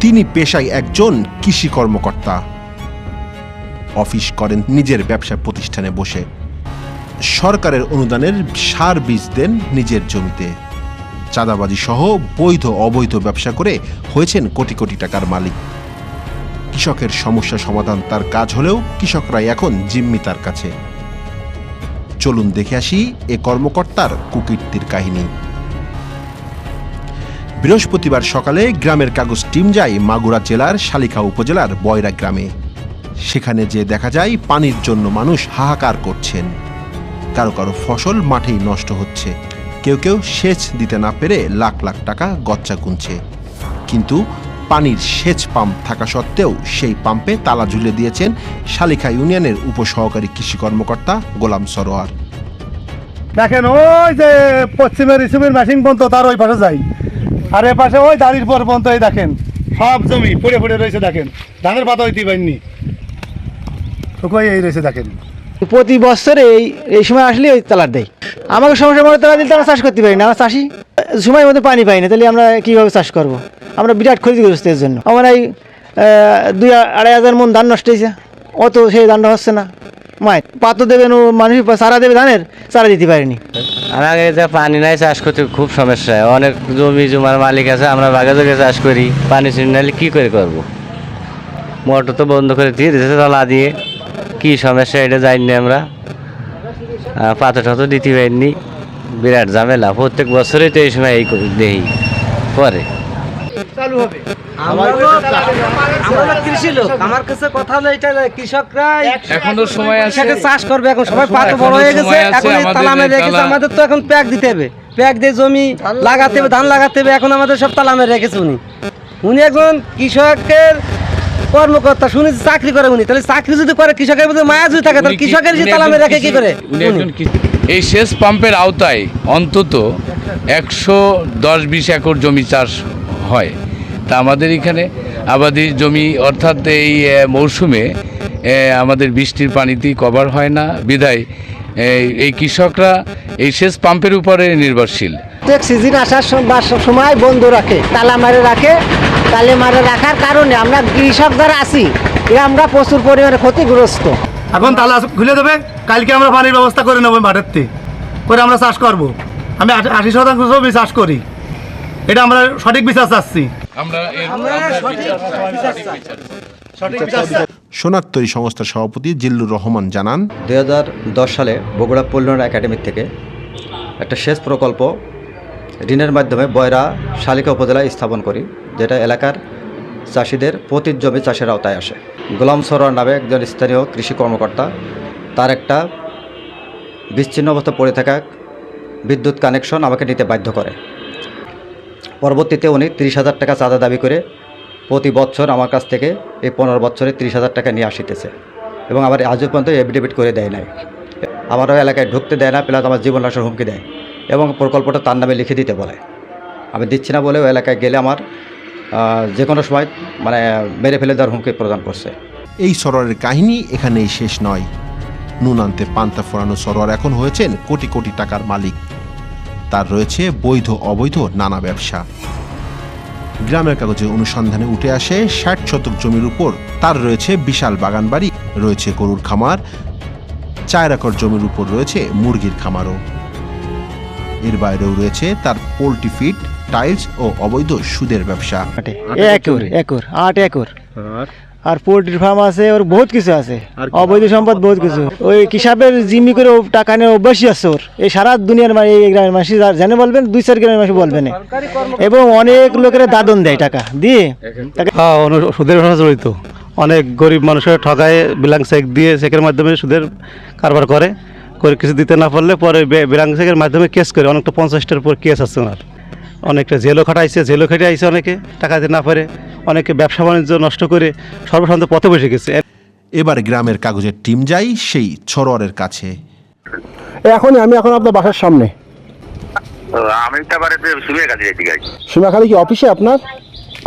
তিনি পেশায় একজন কৃষি কর্মকর্তা। অফিস করেন নিজের ব্যবসা প্রতিষ্ঠানে বসে। সরকারের অনুদানের সার বীজ দেন নিজের জমিতে। চাঁদাবাজি সহ বৈধ অবৈধ ব্যবসা করে হয়েছেন কোটি কোটি টাকার মালিক। কৃষকের সমস্যা সমাধান তার কাজ হলেও কৃষকরাই এখন জিম্মি তার কাছে। চলুন দেখে আসি এ কর্মকর্তার কুকীর্তির কাহিনী। বৃহস্পতিবার সকালে গ্রামের কাগজ টিম যায় মাগুরা জেলার শালিখা উপজেলার বয়রা গ্রামে। সেখানে যে দেখা যায় পানির জন্য মানুষ হাহাকার করছেন। কারও কারও ফসল মাঠেই নষ্ট হচ্ছে। কেউ কেউ সেচ দিতে না পেরে লাখ লাখ টাকা গচ্চা গুনছে। কিন্তু পানির সেচ পাম্প থাকা সত্ত্বেও সেই পাম্পে তালা ঝুলে দিয়েছেন শালিখা ইউনিয়নের উপসহকারী কৃষি কর্মকর্তা গোলাম সরোয়ার। দেখেন ওই যে পশ্চিমের রিসিভের মেশিন পর্যন্ত তার ওই পাশে যাই। আর এ পাশে ওই দাড়ির পর পর্যন্ত এই দেখেন সব জমি পড়ে পড়ে রয়েছে দেখেন। ধানের পাতা হইতে পারেননি। শুকোই এই রয়েছে দেখেন। প্রতি বছরে এই এই সময় আসলে ওই তালার দেয়। আমাকে সমস্যা মনে তালা দিলে তো আমরা চাষ করতে পারি না। আমরা চাষি সময় মধ্যে পানি পাই না তাহলে আমরা কীভাবে চাষ করব? আমরা বিরাট ক্ষতিগ্রস্ত এর জন্য। আমার এই দুই আড়াই হাজার মন ধান নষ্ট হয়েছে। অত সেই ধানটা হচ্ছে না। মায় পাত্র দেবেন ও মানুষ চারা দেবে ধানের, চারা দিতে পারিনি। আমাকে যা পানি নাই চাষ করতে খুব সমস্যা। অনেক জমি জমার মালিক আছে, আমরা বাগে জাগে চাষ করি। পানি চিনি নাহলে কী করে করব? মোটর তো বন্ধ করে দিয়ে দিয়েছে তলা দিয়ে। কী সমস্যা, এটা জানি না আমরা পাতা টাতো দিতে পারিনি। বিরাট ঝামেলা। প্রত্যেক বছরই তো এই সময় এই করি- দেই পরে আমরা কৃষি লোক। আমার কাছে কথা হলো এটা কৃষকরা এখনও সময় আছে। কৃষকের চাষ করবে এখন। সবাই পাত বড় হয়ে গেছে। এখন তালামে রেখেছে। আমাদের তো এখন প্যাক দিতে হবে। প্যাক দিয়ে জমি লাগাতে হবে ধান লাগাতে হবে। এখন আমাদের সব তালামে রেখেছে উনি। উনি একজন কৃষকের কর্মকর্তা। শুনি চাকরি করে উনি। তাহলে চাকরি যদি করে কৃষকের মধ্যে মায়া যদি থাকে তাহলে কৃষকের যে তালামে রেখে কি করে? এই সেচ পাম্পের আওতায় অন্তত একশো দশ বিশ একর জমি চাষ হয়। তা আমাদের এখানে আবাদি জমি অর্থাৎ এই মৌসুমে আমাদের বৃষ্টির পানিতেই কভার হয় না। বিধায় এই- কৃষকরা এই সেচ পাম্পের উপরে নির্ভরশীল। প্রত্যেক সিজন আসার সময় বন্ধ রাখে তালা মারে রাখে। তালে মারে রাখার কারণে আমরা কৃষক যারা আছি এ আমরা প্রচুর পরিমাণে ক্ষতিগ্রস্ত। এখন তালা খুলে দেবে কালকে আমরা পানির ব্যবস্থা করে নেব মাঠের থেকে করে আমরা চাষ করব। আমি আশি- আশি শতাংশ জমি চাষ করি। এটা আমরা সঠিক বিচার চাচ্ছি। আমরা সোনাত্তরী সংস্থার সভাপতি জিল্লুর রহমান জানান দুই হাজার দশ সালে বগুড়া পল্লন একাডেমি থেকে একটা সেচ প্রকল্প ঋণের মাধ্যমে বয়রা শালিকা উপজেলায় স্থাপন করি যেটা এলাকার চাষিদের প্রতি জমি চাষের আওতায় আসে। গোলাম সরোয়ার নামে একজন স্থানীয় কৃষি কর্মকর্তা তার একটা বিচ্ছিন্ন অবস্থা পড়ে থাকা বিদ্যুৎ কানেকশন আমাকে নিতে বাধ্য করে। পরবর্তীতে উনি তিরিশ হাজার টাকা চাঁদা দাবি করে প্রতি বছর আমার কাছ থেকে এই পনেরো বছরে তিরিশ হাজার টাকা নিয়ে আসিতেছে এবং আমার আজও পর্যন্ত এফিডেভিট করে দেয় নাই। আমারও এলাকায় ঢুকতে দেয় না, প্লাস আমার জীবন নাশের হুমকি দেয় এবং প্রকল্পটা তার নামে লিখে দিতে বলে। আমি দিচ্ছি না বলে ওই এলাকায় গেলে আমার যে কোনো সময় মানে মেরে ফেলে দেওয়ার হুমকি প্রদান করছে। এই সরোয়ারের কাহিনী এখানেই শেষ নয়। নুন আনতে পান্তা ফোরানো সরোয়ার এখন হয়েছেন কোটি কোটি টাকার মালিক। তার রয়েছে বৈধ অবৈধ নানা ব্যবসা। গ্রামের কাগজে অনুসন্ধানে উঠে আসে ষাট শতক জমির উপর তার রয়েছে বিশাল বাগান বাড়ি রয়েছে গরুর খামার চার একর জমির উপর রয়েছে মুরগির খামারও। এর বাইরেও রয়েছে তার পোলট্রি ফিড টাইলস ও অবৈধ সুদের ব্যবসা। Acre acre. আট একর। আর পোল্ট্রি ফার্ম আছে ওর বহুত কিছু আছে। অবৈধ সম্পদ বহুত কিছু। ওই কিসাবের জিম্মি করে টাকা নিয়ে অভ্যাসই আছে ওর। এই সারা দুনিয়ার মা- এই গ্রামের মানুষ জেনে বলবেন দুই চার গ্রামের মানুষ বলবেন এবং অনেক লোকের দাদন দেয় টাকা। দিয়ে হ্যাঁ সুদের ব্যবসা জড়িত। অনেক গরিব মানুষের ঠকায় বিলাং চেক দিয়ে চেকের মাধ্যমে সুদের কারবার করে। করে কিছু দিতে না পারলে পরে বিলাং চেকের মাধ্যমে কেস করে। অনেকটা পঞ্চাশটার উপর কেস আছে ওনার। অনেকটা জেলও খাটাইছে জেলও খেটে আইছে অনেকে টাকা দিতে না পারে অনেকে ব্যবসা বাণিজ্য নষ্ট করে সর্বশান্ত পথে বসে গেছে। এবার গ্রামের কাগজের টিম যাই সেই ছরোয়ারের কাছে। এখনই আমি এখন আপনার বাসার সামনে। আমি তো আবার কি অফিসে আপনার?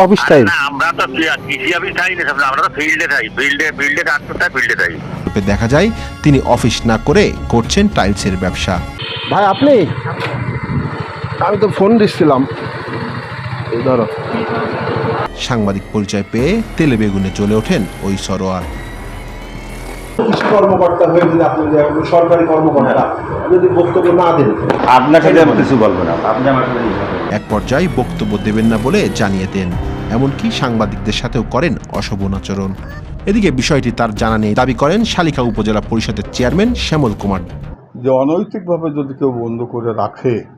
Office time. না আমরা তো কৃষি অফিস থাকি না আমরা তো ফিল্ডে থাকি ফিল্ডে ফিল্ডে কাজ করতে ফিল্ডে থাকি দেখা যায় তিনি অফিস না করে করছেন টাইলসের ব্যবসা। ভাই আপনি? আমি তো ফোন দিচ্ছিলাম। এই ধরো। সাংবাদিক পরিচয় পেয়ে তেলে বেগুনে চলে ওঠেন ওই সরোয়ার। কর্মকর্তা হয়ে যদি আপনি যে সরকারি কর্মকর্তা যদি বক্তব্য না দেন। আপনার সাথে আমি কিছু বলব না। আপনি আমার। এক পর্যায়ে বক্তব্য দেবেন না বলে জানিয়ে দেন। এমনকি সাংবাদিকদের সাথেও করেন অশোভন আচরণ। এদিকে বিষয়টি তার জানা নেই। দাবি করেন শালিকা উপজেলা পরিষদের চেয়ারম্যান শ্যামল কুমার। যে অনৈতিকভাবে যদি কেউ বন্ধ করে রাখে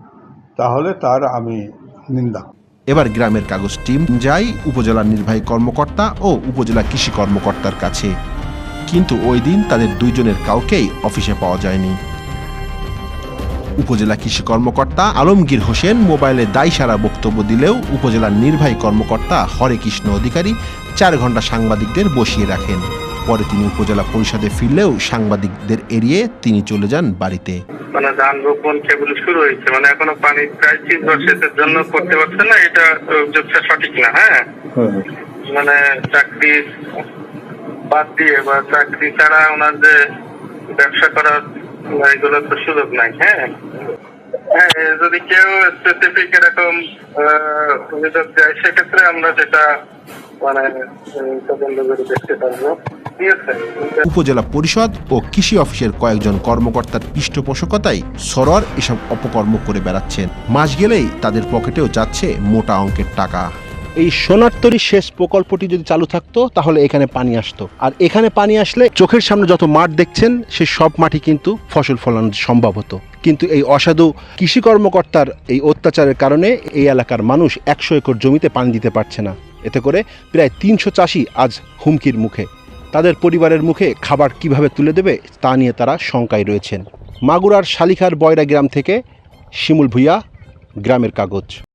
তাহলে তার আমি নিন্দা। এবার গ্রামের কাগজ টিম যায় উপজেলা নির্বাহী কর্মকর্তা ও উপজেলা কৃষি কর্মকর্তার কাছে। কিন্তু ওই দিন তাদের দুইজনের কাউকেই অফিসে পাওয়া যায়নি। উপজেলা কৃষি কর্মকর্তা আলমগীর হোসেন মোবাইলে দায় সারা বক্তব্য দিলেও উপজেলার নির্বাহী কর্মকর্তা হরে কৃষ্ণ অধিকারী চার ঘণ্টা সাংবাদিকদের বসিয়ে রাখেন। পরে তিনি উপজেলা পরিষদে ফিরলেও সাংবাদিকদের এড়িয়ে তিনি চলে যান বাড়িতে। মানে ধান রোপণ কেবল শুরু হয়েছে মানে এখনও পানি সেচের জন্য করতে পারছে না এটা অভিযোগটা সঠিক না হ্যাঁ? মানে চাকরি বাদ দিয়ে বা চাকরি ছাড়া ওনার যে ব্যবসা করার এগুলো তো সুযোগ নাই হ্যাঁ? হ্যাঁ যদি কেউ স্পেসিফিক এরকম আহ, অভিযোগ দেয় সেক্ষেত্রে আমরা সেটা মানে তদন্ত করে দেখতে পারব। উপজেলা পরিষদ ও কৃষি অফিসের কয়েকজন কর্মকর্তার পৃষ্ঠপোষকতায় সরর এসব অপকর্ম করে বেড়াচ্ছেন। মাস গেলেই তাদের পকেটেও যাচ্ছে মোটা অঙ্কের টাকা। এই সোনারতরী শেষ প্রকল্পটি যদি চালু থাকতো, তাহলে এখানে পানি আসতো। আর এখানে পানি আসলে চোখের সামনে যত মাঠ দেখছেন, সে সব মাটি কিন্তু ফসল ফলানো সম্ভব হতো। কিন্তু এই অসাধু কৃষি কর্মকর্তার এই অত্যাচারের কারণে এই এলাকার মানুষ একশো একর জমিতে পানি দিতে পারছে না। এতে করে প্রায় তিনশো চাষি আজ হুমকির মুখে। তাদের পরিবারের মুখে খাবার কীভাবে তুলে দেবে তা নিয়ে তারা শঙ্কায় রয়েছেন। মাগুরার শালিখার বয়রা গ্রাম থেকে শিমুল ভুইয়া, গ্রামের কাগজ।